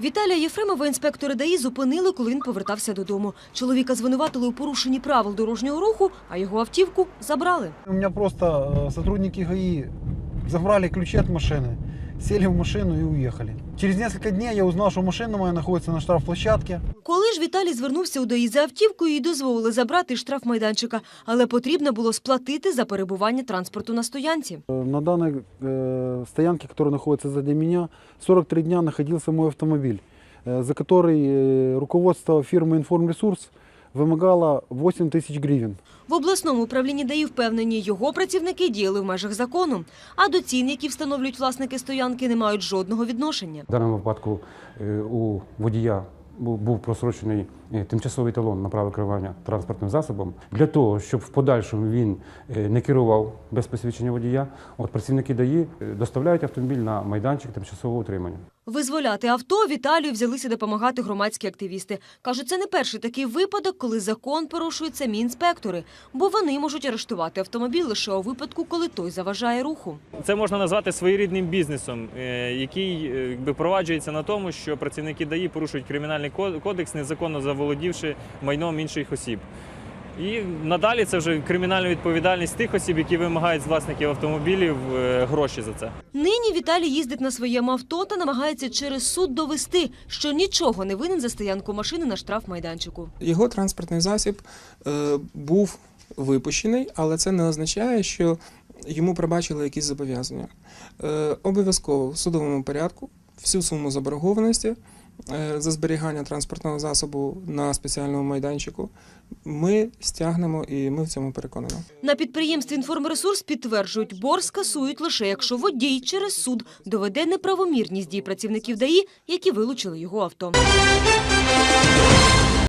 Віталія Єфремова інспектори ДАІ зупинили, коли він повертався додому. Чоловіка звинуватили у порушенні правил дорожнього руху, а його автівку забрали. У мене просто э, сотрудники ГАИ забрали ключі від машины, сели в машину и уехали. Через несколько дней я узнал, что машина моя находится на штрафплощадке. Коли ж Віталій звернувся у ДАІ за автівкою і дозволили забрати штраф майданчика, але потрібно було сплатити за перебування транспорту на стоянці. Э, На данной э, стоянке, которая находится сзади меня, 43 дня находился мой автомобиль, э, за который э, руководство фирмы «Информресурс» вымогало 8 тисяч гривен. В обласному управлінні ДАІ впевнені, його працівники діяли в межах закону. А до цін, які встановлюють власники стоянки, не мають жодного відношення. В даному випадку е, у водія був був просрочений е, тимчасовий талон на право керування транспортним засобом для того, щоб в подальшому він е, не керував без посвідчення водія. От працівники ДАІ е, доставляють автомобіль на майданчик тимчасового утримання. Визволяти авто Віталію взялися допомагати громадські активісти. Кажуть, це не перший такий випадок, коли закон порушують самі інспектори, бо вони можуть арештувати автомобіль лише у випадку, коли той заважає руху. Це можна назвати своєрідним бізнесом, який якби проваджується на тому, що працівники ДАІ порушують кримінальний ко- кодекс, незаконно заволодівши майном інших осіб. І надалі це вже кримінальна відповідальність тих осіб, які вимагають з власників автомобілів е, гроші за це. Нині Віталій їздить на своєму авто та намагається через суд довести, що нічого не винен за стоянку машини на штрафмайданчику. Його транспортний засіб е, був випущений, але це не означає, що йому пробачили якісь зобов'язання. Е, обов'язково в судовому порядку всю суму заборгованості за зберігання транспортного засобу на спеціальному майданчику ми стягнемо і ми в цьому переконані. На підприємстві «Інформресурс» підтверджують, бор скасують лише якщо водій через суд доведе неправомірність дій працівників ДАІ, які вилучили його авто.